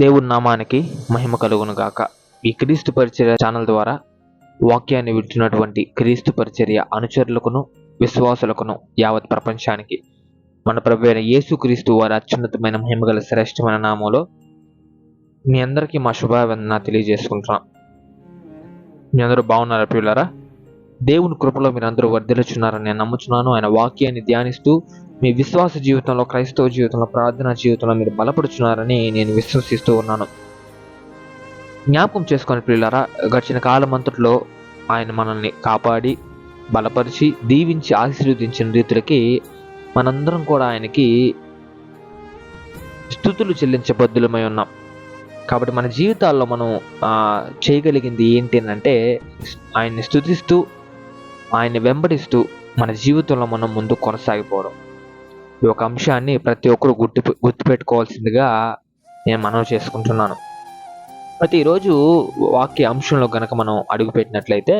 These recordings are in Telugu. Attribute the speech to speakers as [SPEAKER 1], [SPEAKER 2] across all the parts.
[SPEAKER 1] దేవుని నామానికి మహిమ కలుగును గాక. ఈ క్రీస్తు పరిచర్య ఛానల్ ద్వారా వాక్యాన్ని వింటున్నటువంటి క్రీస్తు పరిచర్య అనుచరులకును విశ్వాసులకును యావత్ ప్రపంచానికి మన ప్రభు అయిన యేసు క్రీస్తు వారి అత్యున్నతమైన మహిమగల శ్రేష్టమైన నామంలో మీ అందరికీ మా శుభావందన తెలియజేసుకుంటున్నాం. మీ అందరూ బాగున్నారా ప్రియులారా? దేవుని కృపలో మీరు అందరూ నేను నమ్ముచున్నాను. ఆయన వాక్యాన్ని ధ్యానిస్తూ మీ విశ్వాస జీవితంలో క్రైస్తవ జీవితంలో ప్రార్థనా జీవితంలో మీరు బలపడుచున్నారని నేను విశ్వసిస్తూ ఉన్నాను. జ్ఞాపకం చేసుకొని పిల్లరా గడిచిన కాలమంతట్లో ఆయన మనల్ని కాపాడి బలపరిచి దీవించి ఆశీర్వదించిన రీతులకి మనందరం కూడా ఆయనకి స్థుతులు చెల్లించే బద్దులమై ఉన్నాం. కాబట్టి మన జీవితాల్లో మనం చేయగలిగింది ఏంటి అంటే ఆయన్ని స్థుతిస్తూ ఆయన్ని వెంబడిస్తూ మన జీవితంలో మనం ముందు కొనసాగిపోవడం. ఈ ఒక అంశాన్ని ప్రతి ఒక్కరు గుర్తు గుర్తుపెట్టుకోవాల్సిందిగా నేను మనవి చేసుకుంటున్నాను. ప్రతిరోజు వాక్య అంశంలో గనక మనం అడుగుపెట్టినట్లయితే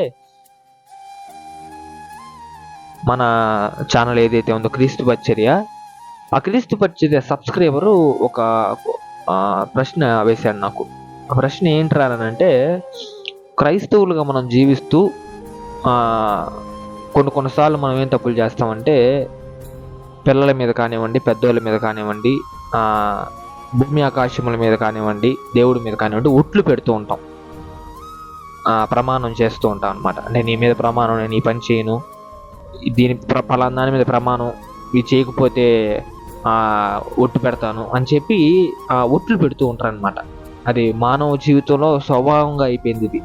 [SPEAKER 1] మన ఛానల్ ఏదైతే ఉందో క్రీస్తు పచ్చర్య ఆ క్రీస్తు పచ్చర్య సబ్స్క్రైబరు ఒక ప్రశ్న వేశాడు నాకు. ఆ ప్రశ్న ఏంట్రా అంటే క్రైస్తవులుగా మనం జీవిస్తూ కొన్ని కొన్నిసార్లు మనం ఏం తప్పులు చేస్తామంటే పిల్లల మీద కానివ్వండి పెద్దోళ్ళ మీద కానివ్వండి భూమి ఆకాశముల మీద కానివ్వండి దేవుడి మీద కానివ్వండి ఒట్లు పెడుతూ ఉంటాం. ప్రమాణం చేస్తూ ఉంటాం అనమాట నేను ఈ మీద ప్రమాణం నేను ఈ పని చేయను. దీని ప్ర- ఫలానా దాని మీద ప్రమాణం ఇది చేయకపోతే ఒట్టు పెడతాను అని చెప్పి ఆ, ఒట్లు పెడుతూ ఉంటారు అనమాట అది మానవ జీవితంలో స్వభావంగా అయిపోయింది ఇది.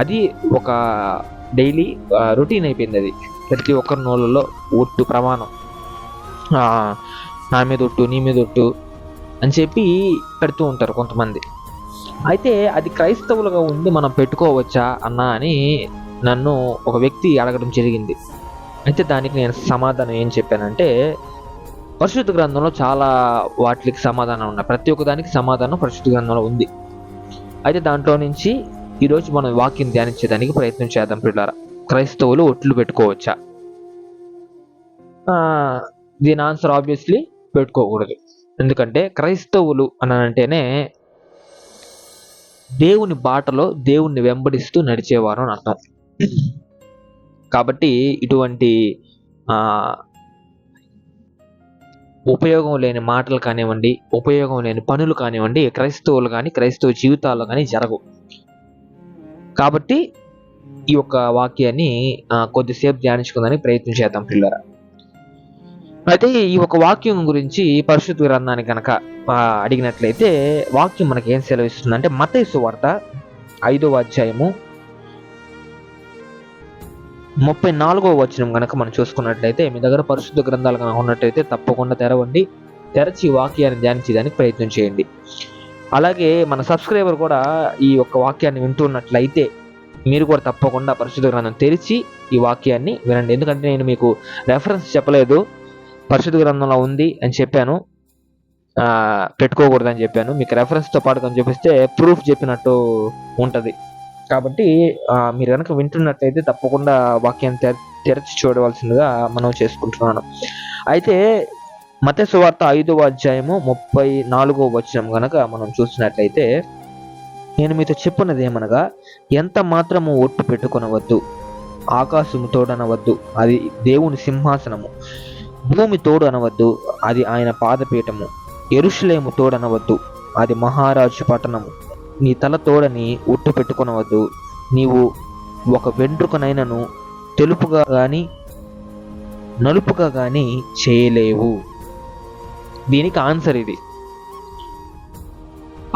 [SPEAKER 1] అది ఒక డైలీ రొటీన్ అయిపోయింది అది. ప్రతి ఒక్కరి నోళ్ళలో ఒట్టు ప్రమాణం. నా మీద ఒట్టు నీ మీద ఒట్టు అని చెప్పి పెడుతూ ఉంటారు కొంతమంది. అయితే అది క్రైస్తవులుగా ఉండి మనం పెట్టుకోవచ్చా అన్నా అని నన్ను ఒక వ్యక్తి అడగడం జరిగింది. అయితే దానికి నేను సమాధానం ఏం చెప్పానంటే పరిశుద్ధ గ్రంథంలో చాలా వాటికి సమాధానం ఉన్నాయి. ప్రతి ఒక్క దానికి సమాధానం పరిశుద్ధ గ్రంథంలో ఉంది. అయితే దాంట్లో నుంచి ఈరోజు మనం వాక్యం ధ్యానించేదానికి ప్రయత్నం చేద్దాం పిల్లల క్రైస్తవులు ఒట్లు పెట్టుకోవచ్చా? దీని ఆన్సర్ ఆబ్వియస్లీ పెట్టుకోకూడదు. ఎందుకంటే క్రైస్తవులు అని అంటేనే దేవుని బాటలో దేవుణ్ణి వెంబడిస్తూ నడిచేవారు అని అర్థం. కాబట్టి ఇటువంటి ఉపయోగం లేని మాటలు కానివ్వండి ఉపయోగం లేని పనులు కానివ్వండి క్రైస్తవులు కానీ క్రైస్తవ జీవితాల్లో కానీ జరగవు. కాబట్టి ఈ యొక్క వాక్యాన్ని కొద్దిసేపు ధ్యానించుకుందని ప్రయత్నం చేద్దాం పిల్లరా. అయితే ఈ ఒక వాక్యం గురించి పరిశుద్ధ గ్రంథాన్ని కనుక అడిగినట్లయితే వాక్యం మనకి ఏం సెలవిస్తుంది అంటే మతైసు వార్త ఐదవ అధ్యాయము ముప్పై నాలుగవ వచనం కనుక మనం చూసుకున్నట్లయితే మీ దగ్గర పరిశుద్ధ గ్రంథాలు కనుక ఉన్నట్లయితే తప్పకుండా తెరవండి తెరచి ఈ వాక్యాన్ని ధ్యానించడానికి ప్రయత్నం చేయండి. అలాగే మన సబ్స్క్రైబర్ కూడా ఈ యొక్క వాక్యాన్ని వింటున్నట్లయితే మీరు కూడా తప్పకుండా పరిశుద్ధ గ్రంథం తెరిచి ఈ వాక్యాన్ని వినండి. ఎందుకంటే నేను మీకు రెఫరెన్స్ చెప్పలేదు. పరిశుద్ధ గ్రంథంలో ఉంది అని చెప్పాను. పెట్టుకోకూడదని చెప్పాను. మీకు రెఫరెన్స్తో పాటు అని చూపిస్తే ప్రూఫ్ చెప్పినట్టు ఉంటుంది. కాబట్టి మీరు కనుక వింటున్నట్లయితే తప్పకుండా వాక్యాన్ని తెర తెరచి చూడవలసిందిగా మనం చేసుకుంటున్నాను. అయితే మత సువార్త ఐదవ అధ్యాయము ముప్పై నాలుగో వచనం కనుక మనం చూసినట్లయితే నేను మీతో చెప్పున్నది ఏమనగా ఎంత మాత్రము ఒట్టు పెట్టుకొనవద్దు ఆకాశము తోడనవద్దు అది దేవుని సింహాసనము. భూమి తోడు అనవద్దు అది ఆయన పాదపీఠము. ఎరుషులేము తోడనవద్దు అది మహారాజు పట్టణము. నీ తల తోడని ఒట్టు పెట్టుకొనవద్దు నీవు ఒక వెంట్రుకనైనను తెలుపుగా కానీ నలుపుగా కానీ చేయలేవు. దీనికి ఆన్సర్ ఇది.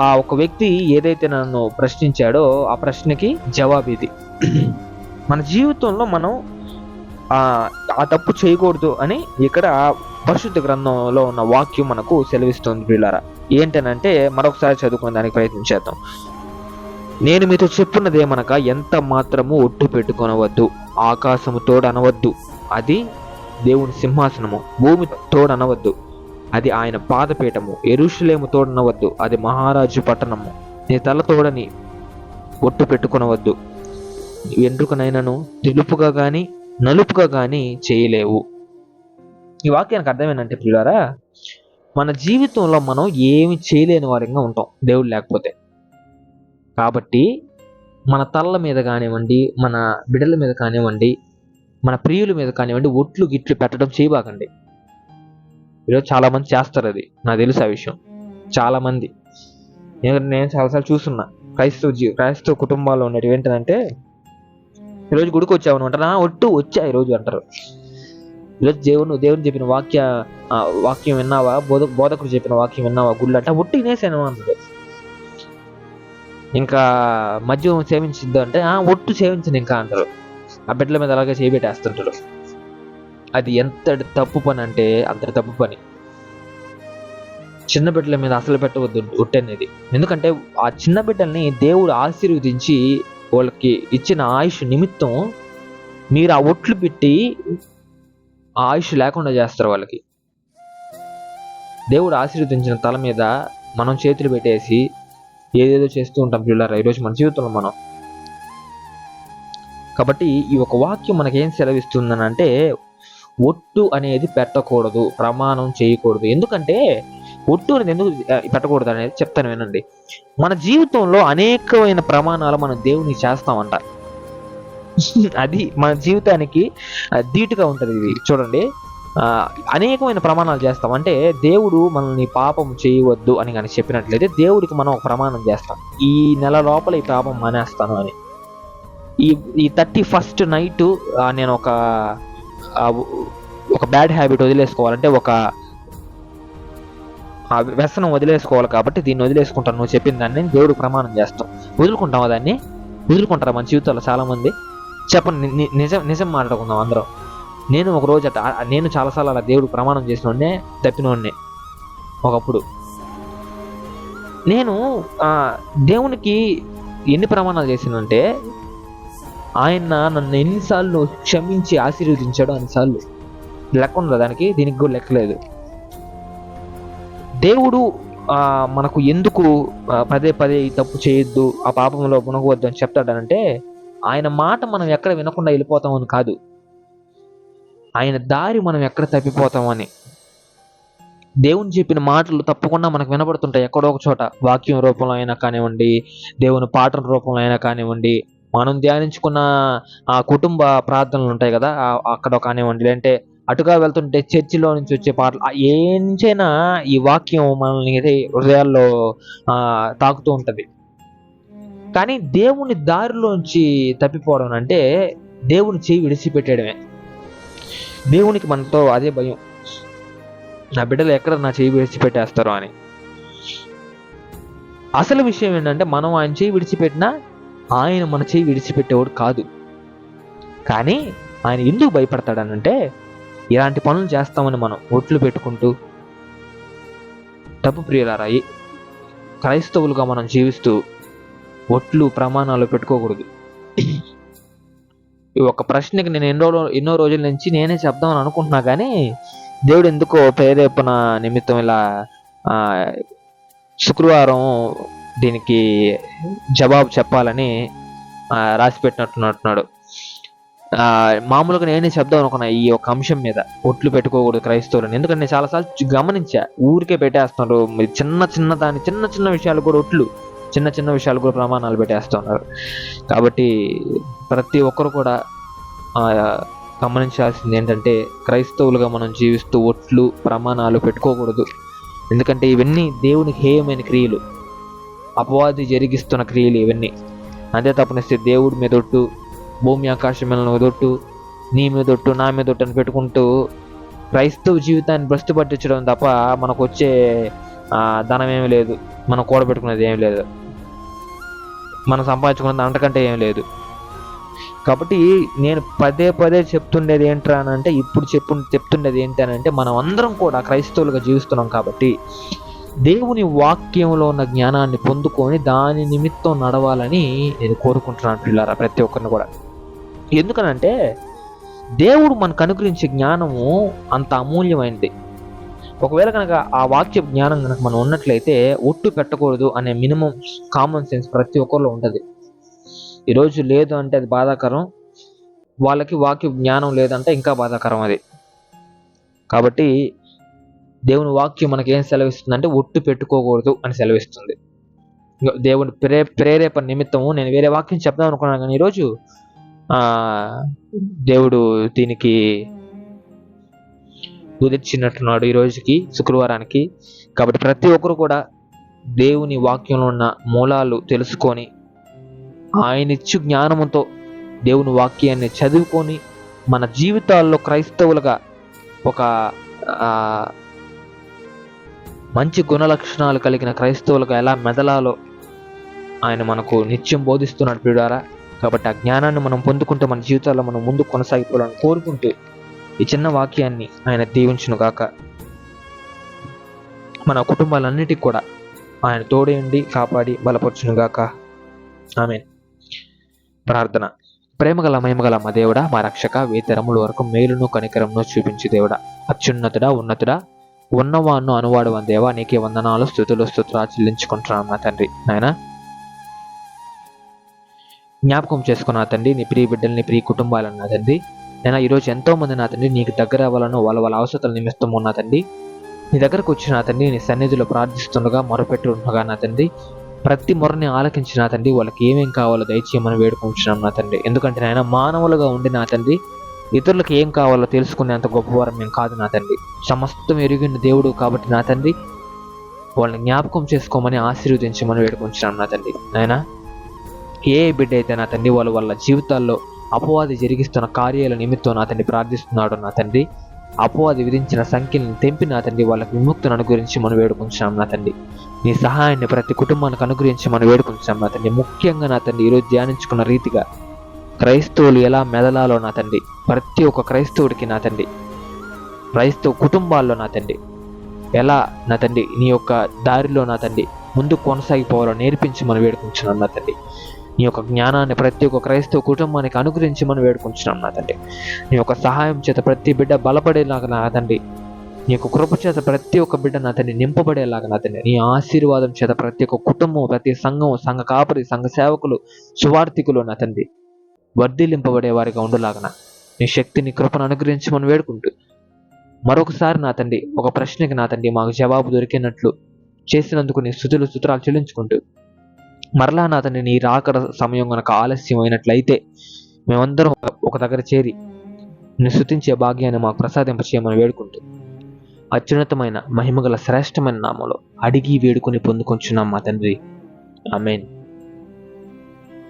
[SPEAKER 1] ఆ ఒక వ్యక్తి ఏదైతే నన్ను ప్రశ్నించాడో ఆ ప్రశ్నకి జవాబు ఇది. మన జీవితంలో మనం ఆ తప్పు చేయకూడదు అని ఇక్కడ పరిశుద్ధ గ్రంథంలో ఉన్న వాక్యం మనకు సెలవిస్తుంది పిల్లరా ఏంటనంటే మరొకసారి చదువుకునే దానికి ప్రయత్నం చేద్దాం. నేను మీతో చెప్పున్నది ఏమనగా ఎంత మాత్రము ఒట్టు పెట్టుకొనవద్దు ఆకాశము తోడనవద్దు అది దేవుని సింహాసనము భూమి తోడనవద్దు. అది ఆయన పాదపీఠము. ఎరుషులేము తోడనవద్దు అది మహారాజు పట్టణము. నీ తల తోడని ఒట్టు పెట్టుకునవద్దు. వెంట్రుకనైనను తెలుపుగా కానీ నలుపుగా కానీ చేయలేవు. ఈ వాక్యానికి అర్థమేనంటే పిల్లారా మన జీవితంలో మనం ఏమి చేయలేని వారంగా ఉంటాం దేవుడు లేకపోతే. కాబట్టి మన తల్ల మీద కానివ్వండి మన బిడ్డల మీద కానివ్వండి మన ప్రియుల మీద కానివ్వండి ఒట్లు గిట్లు పెట్టడం చేయబాకండి. ఈరోజు చాలా మంది చేస్తారు అది. నాకు తెలుసు ఆ విషయం. చాలా మంది. నేను నేను చాలాసార్లు చూస్తున్నా. క్రైస్తవ జీ క్రైస్తవ కుటుంబాల్లో ఉన్నట్టు ఏంటంటే ఈరోజు గుడికి వచ్చావు అంటారు. "ఆ, ఒట్టు వచ్చా ఈరోజు అంటారు. ఈరోజు దేవుని దేవుని చెప్పిన వాక్య వాక్యం విన్నావా? బోధ బోధకుడు చెప్పిన వాక్యం విన్నావా? గుళ్ళు అంటే ఒట్టి వినేసాను అంటారు. ఇంకా మద్యం సేవించిద్దు అంటే "ఆ, ఒట్టు సేవించను ఇంకా అంటారు. ఆ బిడ్డల మీద అలాగే చేపెట్టేస్తుంటారు అది ఎంత తప్పు పని అంటే అంత తప్పు పని. చిన్న బిడ్డల మీద అసలు పెట్టవద్దు ఉట్టనేది ఎందుకంటే ఆ చిన్న బిడ్డల్ని దేవుడు ఆశీర్వదించి వాళ్ళకి ఇచ్చిన ఆయుష్ నిమిత్తం మీరు ఆ ఒట్లు పెట్టి ఆ ఆయుష్ లేకుండా చేస్తారు వాళ్ళకి. దేవుడు ఆశీర్వదించిన తల మీద మనం చేతులు పెట్టేసి ఏదేదో చేస్తూ ఉంటాం పిల్లరా ఈరోజు మన జీవితంలో మనం. కాబట్టి ఈ ఒక వాక్యం మనకేం సెలవిస్తుందని అంటే ఒట్టు అనేది పెట్టకూడదు ప్రమాణం చేయకూడదు. ఎందుకంటే ఒట్టు అనేది ఎందుకు పెట్టకూడదు అనేది చెప్తాను వినండి. మన జీవితంలో అనేకమైన ప్రమాణాలు మనం దేవుని చేస్తామంట. అది మన జీవితానికి దీటుగా ధీటుగా ఉంటుంది ఇది. చూడండి అనేకమైన ప్రమాణాలు చేస్తాం. అంటే దేవుడు మనల్ని పాపం చేయవద్దు అని కానీ చెప్పినట్లయితే దేవుడికి మనం ఒక ప్రమాణం చేస్తాం. ఈ నెల లోపల ఈ పాపం మానేస్తాను అని. ఈ ఈ థర్టీ ఫస్ట్ నైట్ నేను ఒక ఒక బ్యాడ్ హ్యాబిట్ వదిలేసుకోవాలంటే ఒక ఆ వ్యసనం వదిలేసుకోవాలి కాబట్టి దీన్ని వదిలేసుకుంటాను. నువ్వు చెప్పిన దాన్ని దేవుడు ప్రమాణం చేస్తాం వదులుకుంటావా దాన్ని? వదులుకుంటారా మన జీవితంలో చాలామంది? చెప్పండి నిజం నిజం మాట్లాడుకుందాం అందరం. నేను ఒక రోజు అట్ట నేను చాలాసార్లు అలా దేవుడు ప్రమాణం చేసినోడ్నే తప్పినోడ్నే ఒకప్పుడు. నేను దేవునికి ఎన్ని ప్రమాణాలు చేసినంటే ఆయన నన్ను ఎన్నిసార్లు క్షమించి ఆశీర్వదించాడు అన్నిసార్లు. లెక్క ఉండదు దానికి? దీనికి కూడా లెక్కలేదు దేవుడు మనకు ఎందుకు పదే పదే ఈ తప్పు చేయొద్దు ఆ పాపంలో మునగవద్దు అని చెప్తాడనంటే ఆయన మాట మనం ఎక్కడ వినకుండా వెళ్ళిపోతామని కాదు. ఆయన దారి మనం ఎక్కడ తప్పిపోతామని. దేవుని చెప్పిన మాటలు తప్పకుండా మనకు వినబడుతుంటాయి ఎక్కడో ఒక చోట. వాక్యం రూపంలో అయినా కానివ్వండి దేవుని పాటల రూపంలో అయినా కానివ్వండి మనం ధ్యానించుకున్న ఆ కుటుంబ ప్రార్థనలు ఉంటాయి కదా అక్కడ కానివ్వండి లేదంటే అటుగా వెళ్తుంటే చర్చిలో నుంచి వచ్చే పాటలు ఏంచైనా ఏ నుంచైనా ఈ వాక్యం మనల్ని హృదయాల్లో తాకుతూ ఉంటుంది. కానీ దేవుని దారిలోంచి తప్పిపోవడం అంటే దేవుని చేయి విడిచిపెట్టడమే. దేవునికి మనతో అదే భయం. నా బిడ్డలు ఎక్కడ నా చేయి విడిచిపెట్టేస్తారో అని. అసలు విషయం ఏంటంటే మనం ఆయన చేయి విడిచిపెట్టినా ఆయన మన చేయి విడిచిపెట్టేవాడు కాదు. కానీ ఆయన ఎందుకు భయపడతాడనంటే ఇలాంటి పనులు చేస్తామని మనం ఒట్లు పెట్టుకుంటూ డబ్బు ప్రియులారా క్రైస్తవులుగా మనం జీవిస్తూ ఒట్లు ప్రమాణాలు పెట్టుకోకూడదు. ఈ ఒక ప్రశ్నకి నేను ఎన్నో ఎన్నో రోజుల నుంచి నేనే చెప్దామని అనుకుంటున్నా కానీ దేవుడు ఎందుకో ప్రేరేపణ నిమిత్తం ఇలా శుక్రవారం దీనికి జవాబు చెప్పాలని రాసి పెట్టినట్టున్నాడు మామూలుగా నేనే చెప్దాం అనుకున్నా ఈ ఒక అంశం మీద. ఒట్లు పెట్టుకోకూడదు క్రైస్తవులను. ఎందుకంటే నేను చాలాసార్లు గమనించా. ఊరికే పెట్టేస్తున్నారు. చిన్న చిన్న దాని చిన్న చిన్న విషయాలు కూడా ఒట్లు చిన్న చిన్న విషయాలు కూడా ప్రమాణాలు పెట్టేస్తున్నారు. కాబట్టి ప్రతి ఒక్కరు కూడా గమనించాల్సింది ఏంటంటే క్రైస్తవులుగా మనం జీవిస్తూ ఒట్లు ప్రమాణాలు పెట్టుకోకూడదు. ఎందుకంటే ఇవన్నీ దేవుని హేయమైన క్రియలు. అపవాది జరిగిస్తున్న క్రియలు ఇవన్నీ. అదే తప్పనిస్తే దేవుడి మీద ఒట్టు భూమి ఆకాశం ఎదొట్టు నీ మీద ఒట్టు నా మీద ఒట్టు అని పెట్టుకుంటూ క్రైస్తవ జీవితాన్ని భ్రష్టు పట్టించడం తప్ప మనకు వచ్చే ధనం ఏమీ లేదు. మనం కూడబెట్టుకునేది ఏమీ లేదు. మనం సంపాదించుకున్నది అంతకంటే ఏం లేదు. కాబట్టి నేను పదే పదే చెప్తుండేది ఏంట్రా అని అంటే ఇప్పుడు చెప్పు చెప్తుండేది ఏంటి అని అంటే మనం అందరం కూడా క్రైస్తవులుగా జీవిస్తున్నాం కాబట్టి దేవుని వాక్యంలో ఉన్న జ్ఞానాన్ని పొందుకొని దాని నిమిత్తం నడవాలని నేను కోరుకుంటున్నాను పిల్లారా ప్రతి ఒక్కరిని కూడా. ఎందుకనంటే దేవుడు మనకు అనుగ్రహించే జ్ఞానము అంత అమూల్యమైనది. ఒకవేళ కనుక ఆ వాక్య జ్ఞానం కనుక మనం ఉన్నట్లయితే ఒట్టు పెట్టకూడదు అనే మినిమం కామన్ సెన్స్ ప్రతి ఒక్కరిలో ఉంటుంది. ఈరోజు లేదు అంటే అది బాధాకరం వాళ్ళకి వాక్య జ్ఞానం లేదంటే ఇంకా బాధాకరం అది. కాబట్టి దేవుని వాక్యం మనకి ఏం సెలవిస్తుంది అంటే ఒట్టు పెట్టుకోకూడదు అని సెలవిస్తుంది. దేవుని ప్రే ప్రేరేపణ నిమిత్తము నేను వేరే వాక్యం చెప్దాం అనుకున్నాను కానీ ఈరోజు దేవుడు దీనికి కుదిర్చినట్టున్నాడు ఈ రోజుకి శుక్రవారానికి. కాబట్టి ప్రతి ఒక్కరు కూడా దేవుని వాక్యంలో ఉన్న మూలాలు తెలుసుకొని ఆయన ఇచ్చు జ్ఞానముతో దేవుని వాక్యాన్ని చదువుకొని మన జీవితాల్లో క్రైస్తవులుగా ఒక మంచి గుణ లక్షణాలు కలిగిన క్రైస్తవులకు ఎలా మెదలాలో ఆయన మనకు నిత్యం బోధిస్తున్నాడు ప్రియుడారా. కాబట్టి ఆ జ్ఞానాన్ని మనం పొందుకుంటే మన జీవితాల్లో మనం ముందు కొనసాగిపోవాలని కోరుకుంటూ ఈ చిన్న వాక్యాన్ని ఆయన దీవించును గాక. మన కుటుంబాలన్నిటికీ కూడా ఆయన తోడేయండి కాపాడి బలపరచును గాక. ఆమె ప్రార్థన. ప్రేమగల మహిమగల మా దేవుడా మా రక్షక వేతరముల వరకు మేలును కనికరమును చూపించి దేవుడా. అత్యున్నతుడా ఉన్నతుడా ఉన్నవాన్ను అనువాడు దేవా నీకే వందనాలు స్థుతులు స్తోత్రాలు చెల్లించుకుంటున్నాను నా తండ్రి. నాయన? జ్ఞాపకం చేసుకున్న తండ్రి నీ ప్రియ బిడ్డల్ని ప్రియ కుటుంబాలను నా తండ్రి. నేను ఈరోజు ఎంతో మంది నా తండ్రి నీకు దగ్గర అవ్వాలను వాళ్ళ వాళ్ళ అవసరాల నిమిత్తం ఉన్న తండ్రి. నీ దగ్గరకు వచ్చిన తండ్రి నీ సన్నిధిలో ప్రార్థిస్తుండగా మొరపెట్టి ఉండగా నా తండ్రి. ప్రతి మొరని ఆలకించిన తండ్రి వాళ్ళకి ఏమేం కావాలో దయచేయమని వేడుకుంటున్నాం నా తండ్రి. ఎందుకంటే నాయన మానవులుగా ఉండి నా తండ్రి ఇతరులకు ఏం కావాలో తెలుసుకునేంత గొప్పవారం మేము కాదు నా తండ్రి. సమస్తం ఎరిగిన దేవుడు కాబట్టి నా తండ్రి. వాళ్ళని జ్ఞాపకం చేసుకోమని ఆశీర్వదించమని వేడుకుంటున్నాం నా తండ్రి. నాయన ఏ బిడ్డ అయితే నా తండ్రి వాళ్ళు వాళ్ళ జీవితాల్లో అపవాది జరిగిస్తున్న కార్యాల నిమిత్తం నా తండ్రి ప్రార్థిస్తున్నాడు నా తండ్రి. అపవాది విధించిన సంఖ్యలను తెంపి నా తండ్రి వాళ్ళకి విముక్తులను అనుగురించి మనం వేడుకుంటున్నాం నా తండ్రి. నీ సహాయాన్ని ప్రతి కుటుంబానికి అనుగురించి మనం వేడుకుంటున్నాం నా తండ్రి. ముఖ్యంగా నా తండ్రి ఈరోజు ధ్యానించుకున్న రీతిగా క్రైస్తవులు ఎలా మెదలాలో నా తండ్రి? ప్రతి ఒక్క క్రైస్తవుడికి నా తండ్రి. క్రైస్తవ కుటుంబాల్లో నా తండ్రి. ఎలా నా తండ్రి? నీ యొక్క దారిలో నా తండ్రి. ముందు కొనసాగిపోవాలో నేర్పించి మనం వేడుకుంటున్నాం నా తండ్రి. నీ యొక్క జ్ఞానాన్ని ప్రతి ఒక్క క్రైస్తవ కుటుంబానికి అనుగ్రహించి మనం వేడుకుంటున్నాం నా తండ్రి. నీ యొక్క సహాయం చేత ప్రతి బిడ్డ బలపడేలాగా నా తండ్రి. నీ యొక్క కృప చేత ప్రతి ఒక్క బిడ్డ నా తండ్రి నింపబడేలాగా నా తండ్రి. నీ ఆశీర్వాదం చేత ప్రతి ఒక్క కుటుంబం ప్రతి సంఘం సంఘ కాపరి సంఘ సేవకులు సువార్థికులు నా తండ్రి. వర్ధిలింపబడే వారిగా ఉండులాగన. నీ శక్తిని కృపను అనుగ్రహించమని వేడుకుంటూ. మరొకసారి నా తండ్రి ఒక ప్రశ్నకి నా తండ్రి మాకు జవాబు దొరికినట్లు చేసినందుకు నీ స్థుతులు స్థుతురాలు చెల్లించుకుంటూ. మరలా నా తండ్రి నీ రాకడ సమయం గనక ఆలస్యం అయినట్లయితే మేమందరం ఒక దగ్గర చేరి నిన్ను స్థుతించే భాగ్యాన్ని మాకు ప్రసాదింపచేయమని వేడుకుంటూ. అత్యున్నతమైన మహిమగల శ్రేష్టమైన నామలో అడిగి వేడుకొని పొందుకొంచున్నాం మా తండ్రి. Amen.